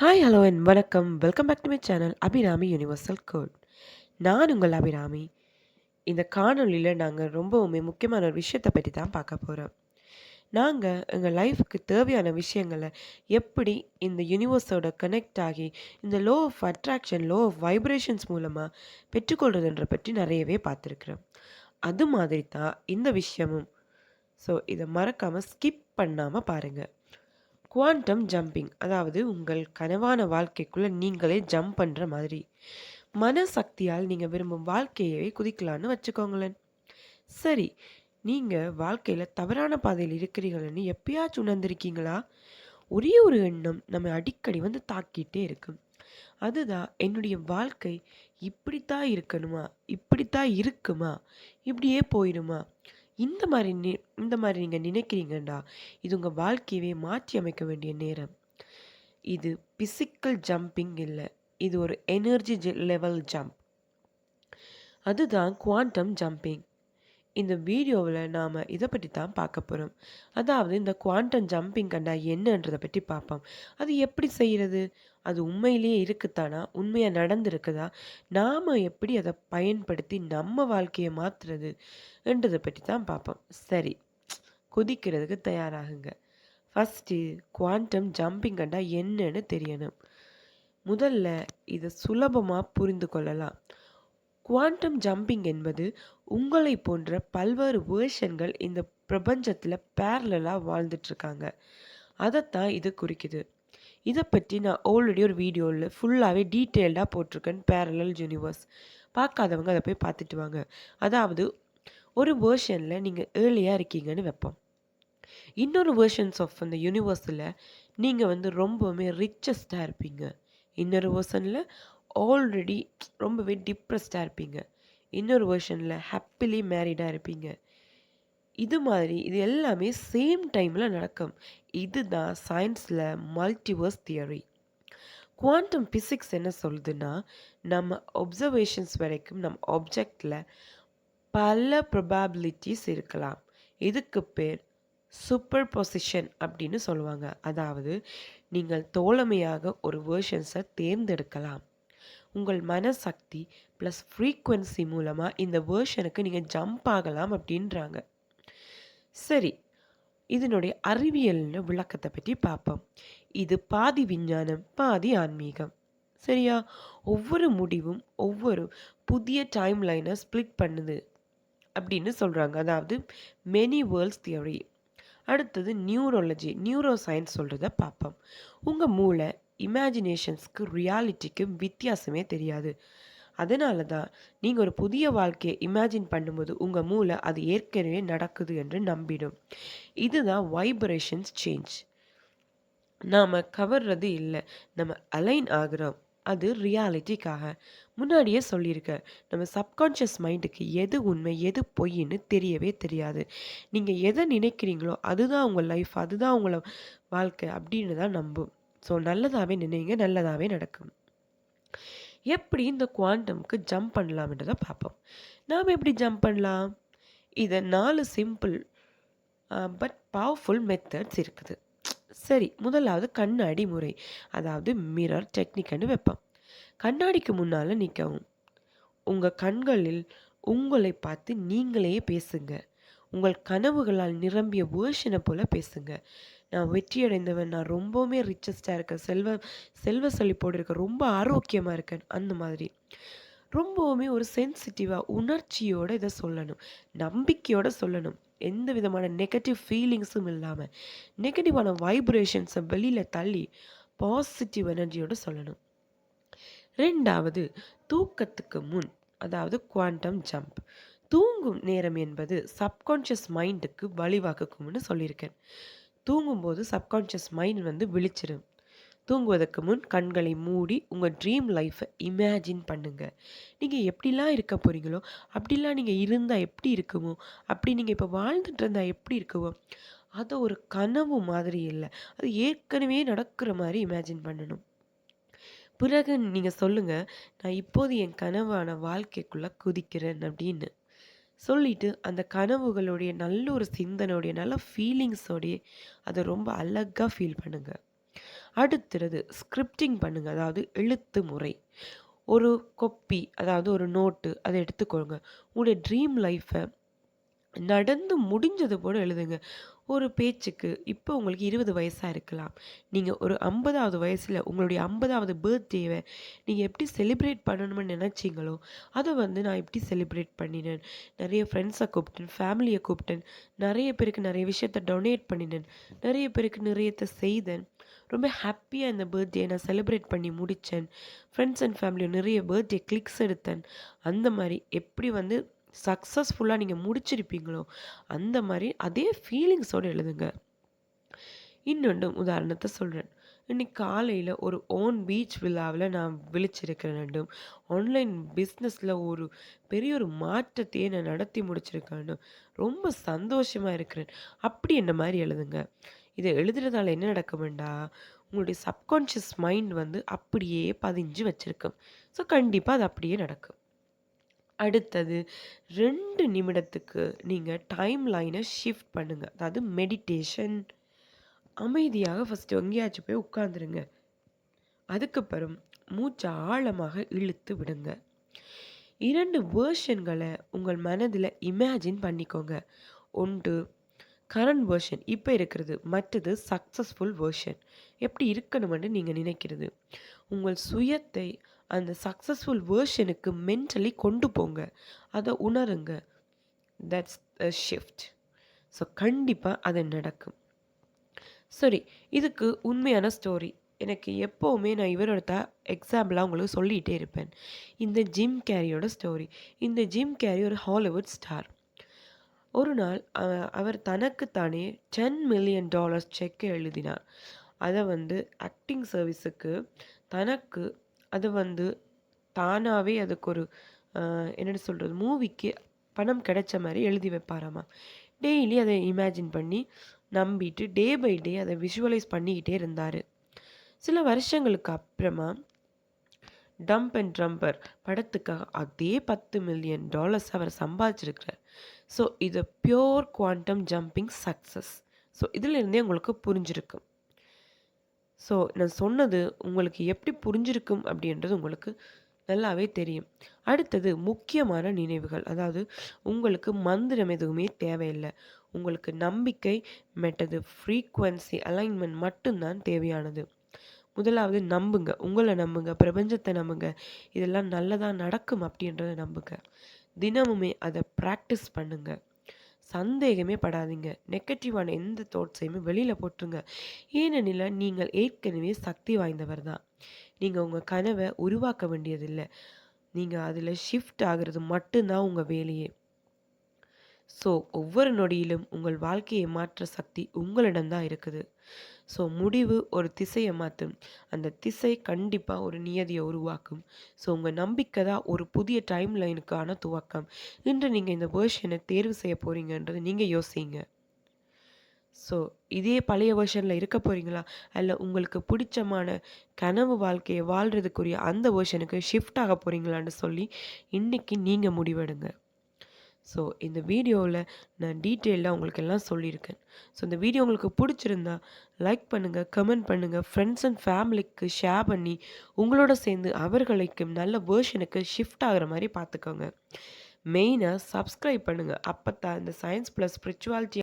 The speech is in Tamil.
ஹாய் ஹலோ அண்ட் வணக்கம். Welcome back to my channel Abirami universal code நான் உங்கள் அபிராமி இந்த காணொளியில் நாங்கள் ரொம்பவுமே முக்கியமான ஒரு விஷயத்தை பற்றி தான் பார்க்க போகிறோம் நாங்கள் எங்கள் லைஃபுக்கு தேவையான விஷயங்களை எப்படி இந்த யூனிவர்ஸோட கனெக்ட் ஆகி இந்த law of attraction law of vibrations மூலமாக பெற்றுக்கொள்றதுன்ற பற்றி நிறையவே பார்த்துருக்குறோம். அது மாதிரி தான் இந்த விஷயமும். ஸோ இதை மறக்காமல் ஸ்கிப் பண்ணாமல் பாருங்கள் குவாண்டம் ஜம்பிங் அதாவது உங்கள் கனவான வாழ்க்கைக்குள்ளே நீங்களே ஜம்ப் பண்ணுற மாதிரி. மனசக்தியால் நீங்கள் விரும்பும் வாழ்க்கையவே குதிக்கலான்னு வச்சுக்கோங்களேன். சரி நீங்கள் வாழ்க்கையில் தவறான பாதையில் இருக்கிறீங்களன்னு எப்பயாச்சும் உணர்ந்திருக்கீங்களா? ஒரே ஒரு எண்ணம் நம்ம அடிக்கடி வந்து தாக்கிட்டே இருக்கும். அதுதான் என்னுடைய வாழ்க்கை இப்படித்தான் இருக்கணுமா? இப்படித்தான் இருக்குமா? இப்படியே போயிடுமா? இந்த மாதிரி நி இந்த மாதிரி நீங்கள் நினைக்கிறீங்கண்டா இது உங்கள் வாழ்க்கையவே மாற்றி அமைக்க வேண்டிய நேரம். இது பிசிக்கல் ஜம்பிங் இல்லை. இது ஒரு எனர்ஜி லெவல் ஜம்ப் அதுதான் குவாண்டம் ஜம்பிங் இந்த வீடியோவில் நாம் இதை பற்றி தான் பார்க்க போகிறோம் அதாவது இந்த குவாண்டம் ஜம்பிங் கண்டா என்னன்றதை பற்றி பார்ப்போம். அது எப்படி செய்கிறது அது உண்மையிலேயே இருக்குத்தானா உண்மையாக நடந்திருக்குதா? நாம் எப்படி அதை பயன்படுத்தி நம்ம வாழ்க்கையை மாற்றுறது என்றதை பற்றி தான் பார்ப்போம். சரி குதிக்கிறதுக்கு தயாராகுங்க. ஃபஸ்ட்டு குவாண்டம் ஜம்பிங் கண்டா என்னன்னு தெரியணும். முதல்ல இதை சுலபமாக புரிந்து கொள்ளலாம். குவாண்டம் ஜம்பிங் என்பது உங்களை போன்ற பல்வேறு வேர்ஷன்கள் இந்த பிரபஞ்சத்தில் பேரலாக வாழ்ந்துட்டுருக்காங்க அதைத்தான் இது குறிக்குது. இதை பற்றி நான் ஆல்ரெடி ஒரு வீடியோவில் ஃபுல்லாகவே டீட்டெயில்டாக போட்டிருக்கேன் பேரலல் யூனிவர்ஸ் பார்க்காதவங்க அதை போய் பார்த்துட்டு வாங்க. அதாவது ஒரு வேர்ஷனில் நீங்கள் ஏர்லியாக இருக்கீங்கன்னு வைப்போம். இன்னொரு வேர்ஷன்ஸ் ஆஃப் அந்த யூனிவர்ஸில் நீங்கள் வந்து ரொம்பவுமே ரிச்சஸ்டாக இருப்பீங்க. இன்னொரு வேர்ஷனில் ஆல்ரெடி ரொம்பவே டிப்ரெஸ்டாக இருப்பீங்க. இன்னொரு வேர்ஷனில் ஹாப்பிலி மேரிடாக இருப்பீங்க. இது மாதிரி இது எல்லாமே சேம் டைமில் நடக்கும். இதுதான் சயின்ஸில் மல்டிவர்ஸ் தியரி குவாண்டம் ஃபிசிக்ஸ் என்ன சொல்லுதுன்னா நம்ம ஒப்சர்வேஷன்ஸ் வரைக்கும் நம்ம ஆப்ஜெக்டில் பல ப்ரொபாபிலிட்டிஸ் இருக்கலாம். இதுக்கு பேர் சூப்பர் பொசிஷன் அப்படின்னு சொல்லுவாங்க. அதாவது நீங்கள் தோழமையாக ஒரு வேர்ஷன்ஸை தேர்ந்தெடுக்கலாம். உங்கள் மனசக்தி ப்ளஸ் ஃப்ரீக்குவென்சி மூலமாக இந்த வேர்ஷனுக்கு நீங்கள் ஜம்ப் ஆகலாம் அப்படின்றாங்க. சரி இதனுடைய அறிவியல்னு விளக்கத்தை பற்றி பார்ப்போம். இது பாதி விஞ்ஞானம் பாதி ஆன்மீகம். சரியா? ஒவ்வொரு முடிவும் ஒவ்வொரு புதிய டைம் லைனை ஸ்ப்ளிட் பண்ணுது அப்படின்னு சொல்கிறாங்க அதாவது மெனி வேர்ல்ட்ஸ் தியரி அடுத்தது நியூரோலஜி நியூரோ சயின்ஸ் சொல்கிறத பார்ப்போம். உங்கள் மூளை இமேஜினேஷன்ஸ்க்கு ரியாலிட்டிக்கும் வித்தியாசமே தெரியாது. அதனால தான் நீங்கள் ஒரு புதிய வாழ்க்கையை இமேஜின் பண்ணும்போது உங்கள் மூளை அது ஏற்கனவே நடக்குது என்று நம்பிடும். இதுதான் வைப்ரேஷன்ஸ் சேஞ்ச் நாம் கவர்றது இல்லை நம்ம அலைன் ஆகிறோம். அது ரியாலிட்டிக்காக முன்னாடியே சொல்லியிருக்க நம்ம சப்கான்ஷியஸ் மைண்டுக்கு எது உண்மை எது பொய்ன்னு தெரியவே தெரியாது. நீங்கள் எதை நினைக்கிறீங்களோ அதுதான் உங்கள் லைஃப் அதுதான் உங்களை வாழ்க்கை அப்படின்னு தான் நம்பும். ஸோ நல்லதாகவே நினைங்க நல்லதாகவே நடக்கும். எப்படி இந்த குவாண்டம்க்கு ஜம்ப் பண்ணலாம்ன்றதை பார்ப்போம். நாம் எப்படி ஜம்ப் பண்ணலாம்? இதை நாலு சிம்பிள் பட் பவர்ஃபுல் மெத்தட்ஸ் இருக்குது. சரி முதலாவது கண்ணாடி முறை அதாவது மிரர் டெக்னிக்னு வைப்போம். கண்ணாடிக்கு முன்னால் நிற்கவும் உங்கள் கண்களில் உங்களை பார்த்து நீங்களே பேசுங்க. உங்கள் கனவுகளால் நிரம்பிய வேர்ஷனை போல் பேசுங்க. நான் வெற்றி அடைந்தவன் நான் ரொம்பவுமே ரிச்சஸ்டாக இருக்கேன். செல்வ செல்வ செழிப்போடு இருக்கேன் ரொம்ப ஆரோக்கியமாக இருக்கேன். அந்த மாதிரி. ரொம்பவுமே ஒரு சென்சிட்டிவாக உணர்ச்சியோடு இதை சொல்லணும். நம்பிக்கையோடு சொல்லணும். எந்த விதமான நெகட்டிவ் ஃபீலிங்ஸும் இல்லாமல் நெகட்டிவான வைப்ரேஷன்ஸை வெளியில் தள்ளி பாசிட்டிவ் எனர்ஜியோடு சொல்லணும். ரெண்டாவது தூக்கத்துக்கு முன் அதாவது குவாண்டம் ஜம்ப் தூங்கும் நேரம் என்பது சப்கான்ஷியஸ் மைண்டுக்கு வழிவகுக்கும்னு சொல்லியிருக்கேன். தூங்கும்போது சப்கான்ஷியஸ் மைண்ட் வந்து விழிச்சிடும் தூங்குவதற்கு முன் கண்களை மூடி உங்கள் ட்ரீம் லைஃப்பை இமேஜின் பண்ணுங்கள் நீங்கள் எப்படிலாம் இருக்க போகிறீங்களோ அப்படிலாம் நீங்கள் இருந்தால் எப்படி இருக்குமோ அப்படி நீங்கள் இப்போ வாழ்ந்துட்டு இருந்தால் எப்படி இருக்குமோ அதை ஒரு கனவு மாதிரி இல்லை. அது ஏற்கனவே நடக்கிற மாதிரி இமேஜின் பண்ணணும். பிறகு நீங்கள் சொல்லுங்கள் நான் இப்போது என் கனவான வாழ்க்கைக்குள்ளே குதிக்கிறேன் அப்படின்னு. சொல்லிட்டு அந்த கனவுகளுடைய நல்ல ஒரு சிந்தனையுடைய நல்ல ஃபீலிங்ஸோடைய அதை ரொம்ப அழகாக ஃபீல் பண்ணுங்கள் அடுத்தது ஸ்கிரிப்டிங் பண்ணுங்கள் அதாவது எழுத்து முறை. ஒரு கொப்பி அதாவது ஒரு நோட்டு அதை எடுத்துக்கோங்க. உங்களுடைய ட்ரீம் லைஃப்பை நடந்து முடிஞ்சது போல எழுதுங்க. ஒரு பேச்சுக்கு இப்போ உங்களுக்கு இருபது வயசாக இருக்கலாம். நீங்கள் ஒரு ஐம்பதாவது வயசில் உங்களுடைய ஐம்பதாவது பர்த்டேவை நீங்கள் எப்படி செலிப்ரேட் பண்ணணும்னு நினச்சிங்களோ அதை வந்து நான் எப்படி செலிப்ரேட் பண்ணினேன். நிறைய ஃப்ரெண்ட்ஸை கூப்பிட்டேன், ஃபேமிலியை கூப்பிட்டேன். நிறைய பேருக்கு நிறைய விஷயத்த டொனேட் பண்ணினேன். நிறைய பேருக்கு நிறையத்தை செய்தேன். ரொம்ப ஹாப்பியாக இந்த பர்த்டே நான் செலிப்ரேட் பண்ணி முடித்தேன் ஃப்ரெண்ட்ஸ் அண்ட் ஃபேமிலியை நிறைய பர்த்டே கிளிக்ஸ் எடுத்தேன். அந்த மாதிரி எப்படி வந்து சக்ஸஸ்ஃபுல்லாக நீங்கள் முடிச்சிருப்பீங்களோ, அந்த மாதிரி அதே ஃபீலிங்ஸோடு எழுதுங்க. இன்னொன்று உதாரணத்தை சொல்கிறேன் இன்னைக்கு காலையில் ஒரு ஓன் பீச் விழாவில் நான் விழிச்சிருக்கிறேன்னும், ஆன்லைன் பிஸ்னஸில் ஒரு பெரிய ஒரு மாற்றத்தையே நான் நடத்தி முடிச்சிருக்கேன் ரொம்ப சந்தோஷமாக இருக்கிறேன். அப்படி என்ன மாதிரி எழுதுங்க. இதை எழுதுறதால என்ன நடக்கும்டா, உங்களுடைய சப்கான்ஷியஸ் மைண்ட் வந்து அப்படியே பதிஞ்சு வச்சிருக்கும். ஸோ கண்டிப்பாக அது அப்படியே நடக்கும். அடுத்தது ரெண்டு நிமிடத்துக்கு நீங்கள் டைம் லைனை ஷிஃப்ட் பண்ணுங்கள் அதாவது மெடிடேஷன். அமைதியாக ஃபஸ்ட்டு எங்கேயாச்சும் போய் உட்காந்துருங்க அதுக்கப்புறம் மூச்சை ஆழமாக இழுத்து விடுங்க. இரண்டு வேர்ஷன்களை உங்கள் மனதில் இமேஜின் பண்ணிக்கோங்க. ஒன்று கரண்ட் வேர்ஷன் இப்போ இருக்கிறது. மற்றது சக்ஸஸ்ஃபுல் வேர்ஷன் எப்படி இருக்கணும்னு நீங்கள் நினைக்கிறது. உங்கள் சுயத்தை அந்த சக்ஸஸ்ஃபுல் வேர்ஷனுக்கு மென்டலி கொண்டு போங்க. அதை உணருங்க. That's a shift. ஸோ கண்டிப்பாக அது நடக்கும். சரி, இதுக்கு உண்மையான ஸ்டோரி. எனக்கு எப்போவுமே நான் இவரோட எக்ஸாம்பிளாக எக்ஸாம்பிளா உங்களுக்கு சொல்லிகிட்டே இருப்பேன். இந்த ஜிம் கேரியோட ஸ்டோரி. இந்த ஜிம் கேரி ஒரு ஹாலிவுட் ஸ்டார். ஒரு நாள் அவர் தனக்கு தானே $10,000,000 செக் எழுதினார். அதை வந்து ஆக்டிங் சர்வீஸுக்கு தனக்கு அது வந்து தானாகவே அதுக்கு ஒரு என்னென்னு சொல்கிறது மூவிக்கு பணம் கிடைச்ச மாதிரி எழுதி வைப்பாராமா. டெய்லி அதை இமேஜின் பண்ணி, நம்பிட்டு டே பை டே அதை விஷுவலைஸ் பண்ணிக்கிட்டே இருந்தார் சில வருஷங்களுக்கு அப்புறமா டம்ப் அண்ட் ட்ரம்பர் படத்துக்காக அதே $10,000,000 அவர் சம்பாதிச்சிருக்கிறார். ஸோ இது pure quantum jumping success so இதிலிருந்தே உங்களுக்கு புரிஞ்சிருக்கும். ஸோ நான் சொன்னது உங்களுக்கு எப்படி புரிஞ்சிருக்கும் அப்படின்றது உங்களுக்கு நல்லாவே தெரியும். அடுத்தது முக்கியமான நினைவுகள். அதாவது உங்களுக்கு மந்திரம் எதுவுமே தேவையில்லை உங்களுக்கு நம்பிக்கை, மெட்டது ஃப்ரீக்குவன்சி அலைன்மெண்ட் மட்டும்தான் தேவையானது. முதலாவது நம்புங்க. உங்களை நம்புங்க. பிரபஞ்சத்தை நம்புங்க. இதெல்லாம் நல்லதாக நடக்கும் அப்படின்றத நம்புங்க. தினமுமே அதை ப்ராக்டிஸ் பண்ணுங்கள் சந்தேகமே படாதீங்க. நெகட்டிவான எந்த தாட்ஸையுமே வெளியில் போட்டுருங்க. ஏனெனில் நீங்கள் ஏற்கனவே சக்தி வாய்ந்தவர் தான். நீங்கள் உங்கள் கனவை உருவாக்க வேண்டியதில்லை நீங்கள் அதில் ஷிஃப்ட் ஆகிறது மட்டும்தான் உங்கள் வேலையே. ஸோ ஒவ்வொரு நொடியிலும் உங்கள் வாழ்க்கையை மாற்ற சக்தி உங்களிடம்தான் இருக்குது. ஸோ முடிவு ஒரு திசையை மாற்றும் அந்த திசை கண்டிப்பாக ஒரு நியதியை உருவாக்கும். ஸோ உங்கள் நம்பிக்கை தான் ஒரு புதிய டைம் லைனுக்கான துவக்கம். இன்று நீங்கள் இந்த வேர்ஷனை தேர்வு செய்ய போகிறீங்கன்றது நீங்கள் யோசிங்க. ஸோ இதே பழைய வேர்ஷனில் இருக்க போகிறீங்களா அல்ல உங்களுக்கு பிடிச்சமான கனவு வாழ்க்கையை வாழ்கிறதுக்குரிய அந்த வேர்ஷனுக்கு ஷிஃப்ட் ஆக போகிறீங்களான்னு சொல்லி இன்னைக்கு நீங்கள் முடிவெடுங்க. ஸோ இந்த வீடியோவில் நான் டீட்டெயிலாக உங்களுக்கு எல்லாம் சொல்லியிருக்கேன். ஸோ இந்த வீடியோ உங்களுக்கு பிடிச்சிருந்தா லைக் பண்ணுங்கள் கமெண்ட் பண்ணுங்க, ஃப்ரெண்ட்ஸ் அண்ட் ஃபேமிலிக்கு ஷேர் பண்ணி உங்களோட சேர்ந்து அவர்களுக்கும் நல்ல வேர்ஷனுக்கு ஷிஃப்ட் ஆகிற மாதிரி பார்த்துக்கோங்க. மெயினாக சப்ஸ்கிரைப் பண்ணுங்கள் அப்போ தான் இந்த சயின்ஸ் ப்ளஸ் ஸ்பிரிச்சுவாலிட்டி